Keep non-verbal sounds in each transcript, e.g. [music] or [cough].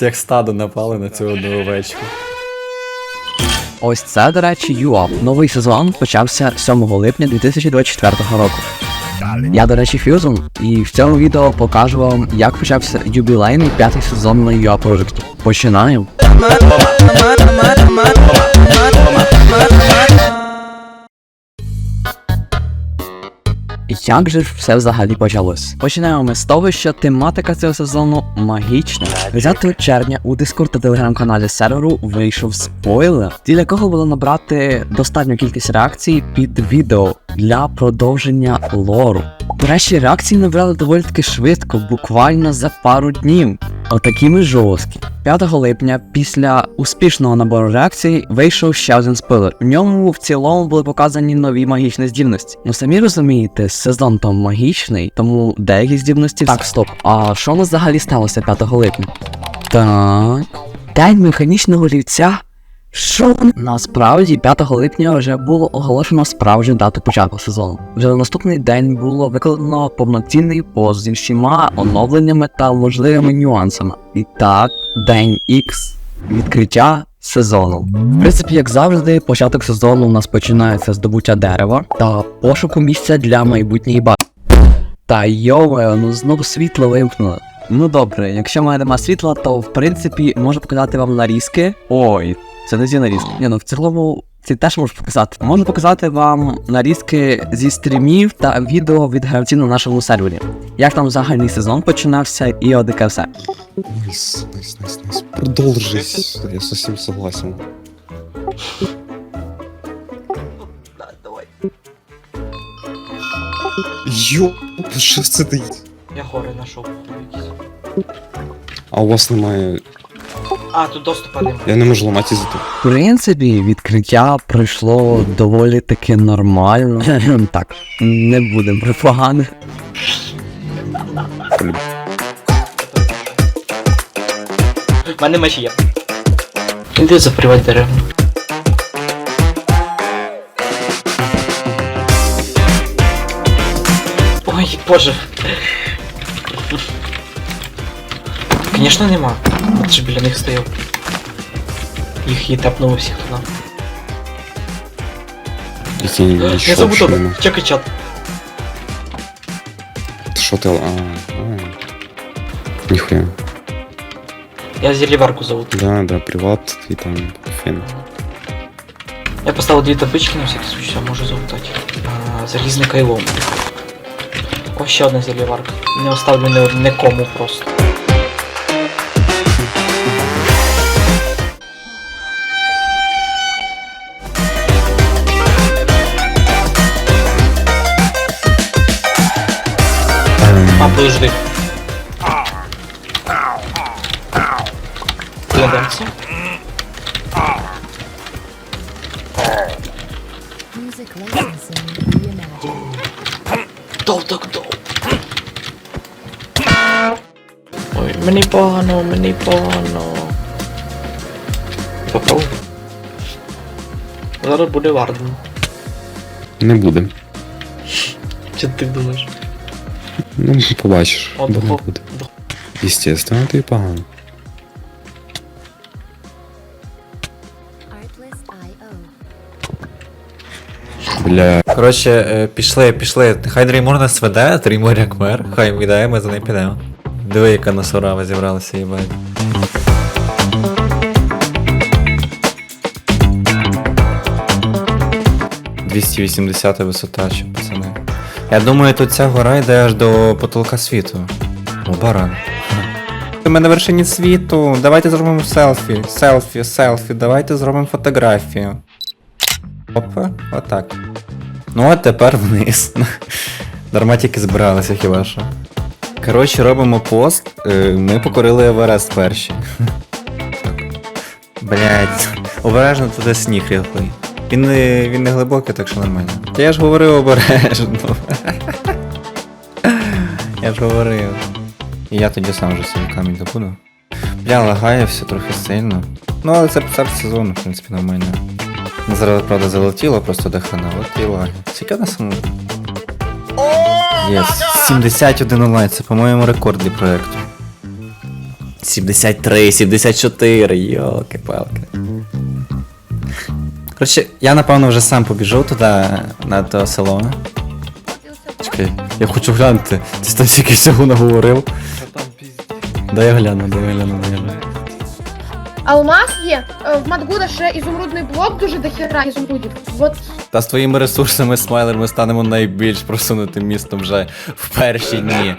Як стадо напали на цю одну овечку. Ось це, до речі, ЮАП. Новий сезон почався 7 липня 2024 року. Я, до речі, Фьюзон, і в цьому відео покажу вам, як почався юбілейний п'ятий сезон на UA Project. Починаємо. Як же ж все взагалі почалось? Починаємо ми з того, що тематика цього сезону магічна. 9 червня у Discord та телеграм-каналі серверу вийшов спойлер, для якого було набрати достатню кількість реакцій під відео для продовження лору. До речі, реакції набрали доволі таки швидко, буквально за пару днів. Отакі ми жорсткі. 5 липня, після успішного набору реакцій, вийшов ще один спойлер. В ньому в цілому були показані нові магічні здібності. Ну самі розумієте, сезон там магічний, тому деякі здібності. Так, стоп. А що у нас взагалі сталося 5 липня? Так. День механічного рівця. Що? Насправді 5 липня вже було оголошено справжню дату початку сезону. Вже на наступний день було викладено повноцінний пост зі всіма оновленнями та можливими нюансами. І так, день X відкриття сезону. В принципі, як завжди, початок сезону у нас починається з добуття дерева та пошуку місця для майбутньої бази. Та йомаю, ну знову світло вимкнуло. Ну добре, якщо в мене нема світла, то в принципі можу показати вам нарізки. Ой, це не зі нарізки. Ні, ну в цілому це теж можу показати. Можу показати вам нарізки зі стрімів та відео від гравців на нашому сервері. Як там взагалі сезон починався і одике все. Найс, найс, найс, найс. Продолжи. Я совсем согласен. Йо, що це ти? Я гори знайшов. А у вас немає. А, тут доступа немає. Я не можу ламати за то. В принципі, відкриття пройшло доволі таки нормально. [clears throat] так, не будемо про погане. У мене мечі є. Іди запривати дерева. Ой, боже. Конечно нема. От же біля них стояв. Їх її тапнуло всіх туди. Які Я нічого забув що добре. нема. Чекай чат. Що ти? А, а. Ніхуя. Я зіліварку зовут. Да, да, приват і там фен. Я поставив дві таблички на всякий случай, а можу залутати. А, залізний кайлом. Ось ще одна зіліварка. Не оставлю ні- нікому просто. Подожди. Кладемся. Music licensing reimagined. Дов, дов, дов. Ой, мені погано, мені погано. Попробуй. Зараз буде варден. Не буде. Чи ти думаєш? Ну, побачиш. О, Буде. Естественно, ти погано. Бля. Коротше, е, пішли, пішли. Хай Дреймор нас веде, Дреймор як мер. Хай віддає, ми за ним підемо. Диви, яка насорава зібралася, їбать. «280 висота, чи пацани. Я думаю, тут ця гора йде аж до потолка світу. О, баран. Ми на вершині світу. Давайте зробимо селфі. Селфі, селфі, давайте зробимо фотографію. Опа, отак. Ну а тепер вниз. Дарма тільки збиралися хіба що. Коротше, робимо пост. Е, Ми покорили Еверест перші. Блять, обережно туди сніг ріхлий. Він не, він не глибокий, так що нормально. Та я ж говорив обережно. Я ж говорив. І я тоді сам вже собі камінь добуду. Бля, лагає все трохи сильно. Ну, але це старт сезону, в принципі, нормально. Зараз, правда, залетіло просто до хрена, от і лаги. Скільки на самому? Єс. 71 онлайн, це, по-моєму, рекорд для проекту. 73, 74, йолки-палки. Коротше, я напевно вже сам побіжу туди, на те село. Чекай, я хочу глянути. Ти стільки всього наговорив. Дай я гляну, дай я гляну, дай я гляну. Алмаз є. Е, В Мадгуда ще ізумрудний блок дуже дохера ізумрудів. От Та з твоїми ресурсами, смайлер, ми станемо найбільш просунутим містом вже в перші дні.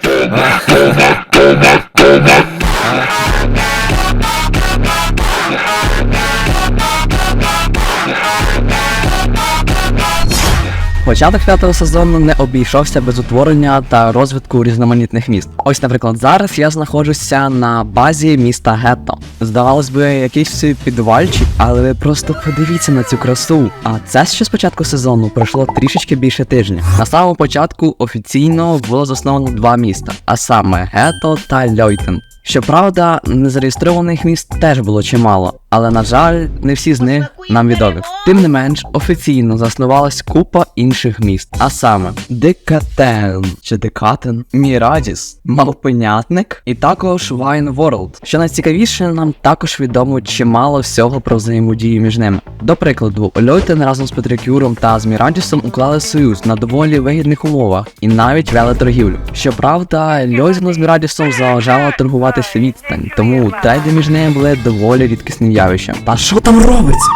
Початок п'ятого сезону не обійшовся без утворення та розвитку різноманітних міст. Ось, наприклад, зараз я знаходжуся на базі міста Гетто. Здавалось би, якийсь підвальчик, але ви просто подивіться на цю красу. А це ще з початку сезону пройшло трішечки більше тижня. На самому початку офіційно було засновано два міста, а саме Гетто та Льойтен. Щоправда, незареєстрованих міст теж було чимало, але на жаль, не всі з них нам відомі. Тим не менш, офіційно заснувалась купа інших міст, а саме Декатен чи Декатен, Мірадіс, Малпенятник і також Вайн Ворлд. Що найцікавіше, нам також відомо чимало всього про взаємодію між ними. До прикладу, Льойтен разом з Петрикюром та з Мірадісом уклали союз на доволі вигідних умовах і навіть вели торгівлю. Щоправда, Льойтену з Мірадісом заважало торгувати відстань, тому трейди між ними були доволі рідкісним явищем. Та що там робиться?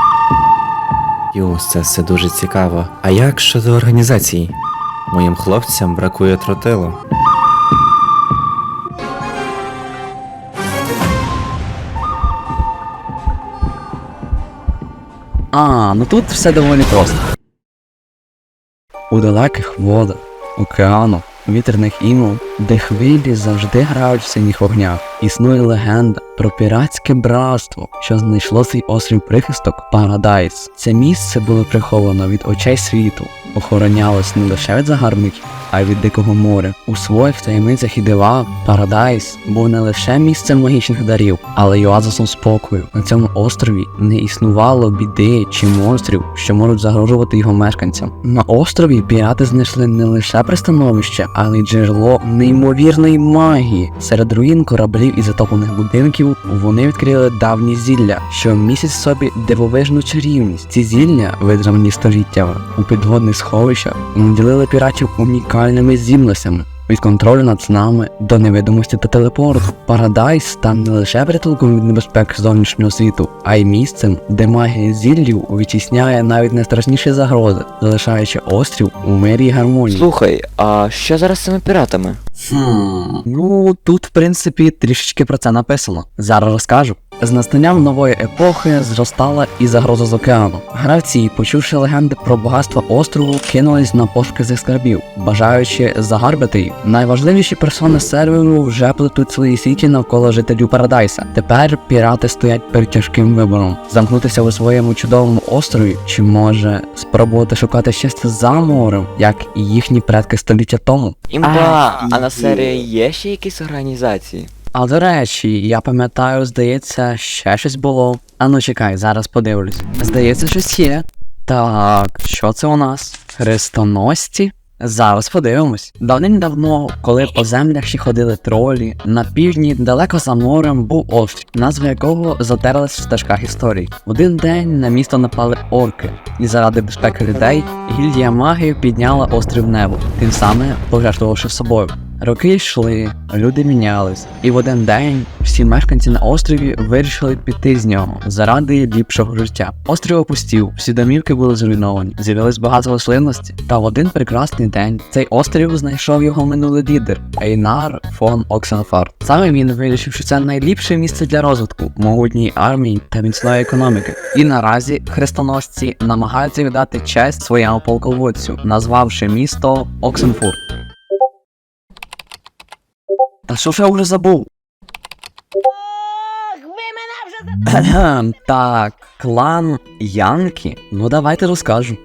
Юс, це все дуже цікаво. А як щодо організації? Моїм хлопцям бракує тротилу. А, ну тут все доволі просто. У далеких водах, океану, вітерних імов, де хвилі завжди грають в синіх вогнях, існує легенда про піратське братство, що знайшло свій острів прихисток Парадайс. Це місце було приховано від очей світу, охоронялось не лише від загарбників, а й від дикого моря. У своїх таємницях і дивах Парадайс був не лише місцем магічних дарів, але й оазисом спокою. На цьому острові не існувало біди чи монстрів, що можуть загрожувати його мешканцям. На острові пірати знайшли не лише пристановище, але й джерело неймовірної магії. Серед руїн кораблів і затоплених будинків вони відкрили давні зілля, що містять в собі дивовижну чарівність. Ці зілля, видрані століттями у підводних сховищах, наділили піратів унікальними здібностями. Від контролю над снами до невидимості та телепорту. Парадайс стане не лише притулком від небезпек зовнішнього світу, а й місцем, де магія зіллів відтісняє навіть найстрашніші загрози, залишаючи острів у мирі й гармонії. Слухай, а що зараз з цими піратами? Хм, ну тут, в принципі, трішечки про це написано. Зараз розкажу. З настанням нової епохи зростала і загроза з океану. Гравці, почувши легенди про багатство острову, кинулись на пошуки цих скарбів, бажаючи загарбити їх. Найважливіші персони серверу вже плетуть свої сіті навколо жителів Парадайса. Тепер пірати стоять перед тяжким вибором: замкнутися у своєму чудовому острові, чи може спробувати шукати щастя за морем, як і їхні предки століття тому. Імба, а на серії є ще якісь організації? А до речі, я пам'ятаю, здається, ще щось було. А ну чекай, зараз подивлюсь. Здається, щось є. Так, що це у нас? Хрестоносці? Зараз подивимось. Давним-давно, коли по землях ще ходили тролі, на півдні, далеко за морем, був острів, назва якого затерлась в стежках історії. Один день на місто напали орки, і заради безпеки людей гільдія магів підняла острів небо, тим самим пожертвувавши собою. Роки йшли, люди мінялись, і в один день всі мешканці на острові вирішили піти з нього заради ліпшого життя. Острів опустів, всі домівки були зруйновані, з'явилось багато рослинності. Та в один прекрасний день цей острів знайшов його минулий лідер Ейнар фон Оксенфард. Саме він вирішив, що це найліпше місце для розвитку могутньої армії та міцної економіки. І наразі хрестоносці намагаються віддати честь своєму полководцю, назвавши місто Оксенфурт. Та що ж я вже забув? Кхе-кхем, Так, клан Янки. Ну давайте розкажу.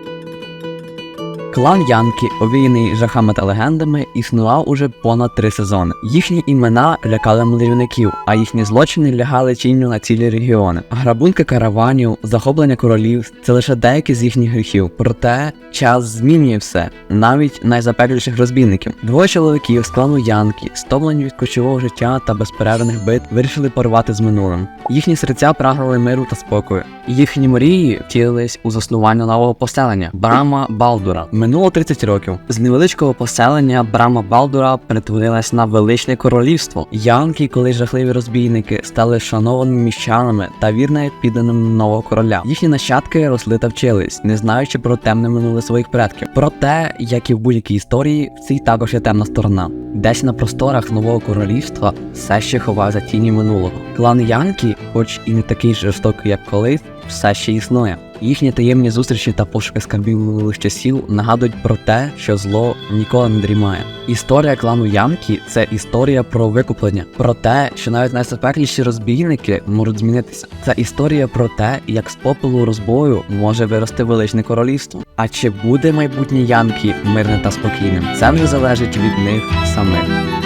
Клан Янки, овіяний жахами та легендами, існував уже понад три сезони. Їхні імена лякали мандрівників, а їхні злочини лягали тінню на цілі регіони. Грабунки караванів, захоплення королів це лише деякі з їхніх гріхів. Проте час змінює все, навіть найзапекліших розбійників. Двоє чоловіків з клану Янки, стомлені від кочового життя та безперервних бит, вирішили порвати з минулим. Їхні серця прагнули миру та спокою. Їхні мрії втілились у заснування нового поселення Брама Балдура. Минуло 30 років. З невеличкого поселення Брама Балдура перетворилась на величне королівство. Янки, коли жахливі розбійники, стали шанованими міщанами та вірно підданими нового короля. Їхні нащадки росли та вчились, не знаючи про темне минуле своїх предків. Проте, як і в будь-якій історії, в цій також є темна сторона. Десь на просторах нового королівства все ще ховається тіні минулого. Клан Янки, хоч і не такий жорстокий, як колись, все ще існує. Їхні таємні зустрічі та пошуки скарбів минулих часів нагадують про те, що зло ніколи не дрімає. Історія клану Янки це історія про викуплення, про те, що навіть найзапекліші розбійники можуть змінитися. Це історія про те, як з попелу розбою може вирости величне королівство. А чи буде майбутнє Янки мирним та спокійним? Це вже залежить від них самих.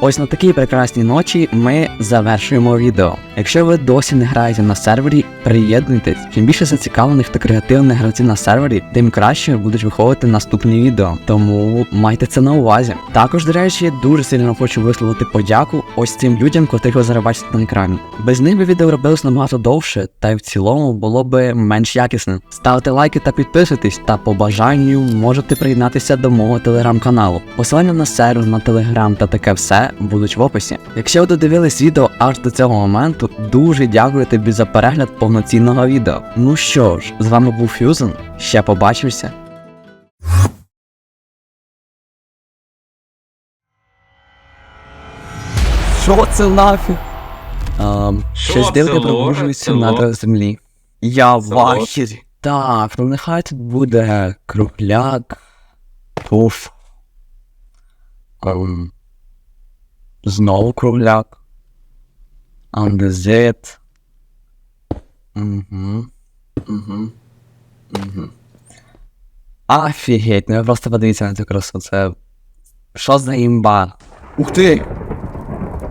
Ось на такій прекрасній ночі ми завершуємо відео. Якщо ви досі не граєте на сервері, приєднуйтесь. Чим більше зацікавлених та креативних гравців на сервері, тим краще будуть виходити наступні відео. Тому майте це на увазі. Також, до речі, дуже сильно хочу висловити подяку ось цим людям, котрих ви зараз бачите на екрані. Без них би відео робилось набагато довше, та й в цілому було би менш якісним. Ставте лайки та підписуйтесь, та по бажанню можете приєднатися до мого телеграм-каналу. Посилання на сервер, на телеграм та таке все будуть в описі. Якщо ви додивились відео аж до цього моменту, дуже дякую тобі за перегляд повноцінного відео. Ну що ж, з вами був Фюзен. Ще побачимося. Що це нафіг? Um, щось дивне пробуджується над землі. Я в ахірі. Так, ну нехай тут буде кругляк. Пуф. Ем, Знову кругляк. Андезит. Угу. Угу. Угу. Офігеть, ну ви просто подивіться на цю красу, це. Що за імба? Ух ти!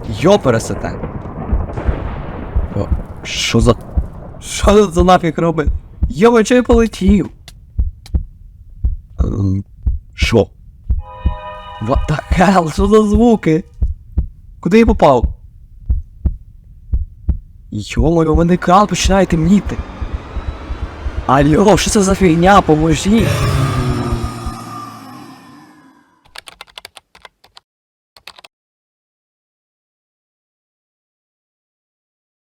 Йопересете! Що за. Що за нафіг робить? Йо, чого я полетів? Ем, Що? What the hell? Що за звуки? Куди я попав? Йо-моє, у мене екран починає темніти. Алло, що це за фігня? Поможіть!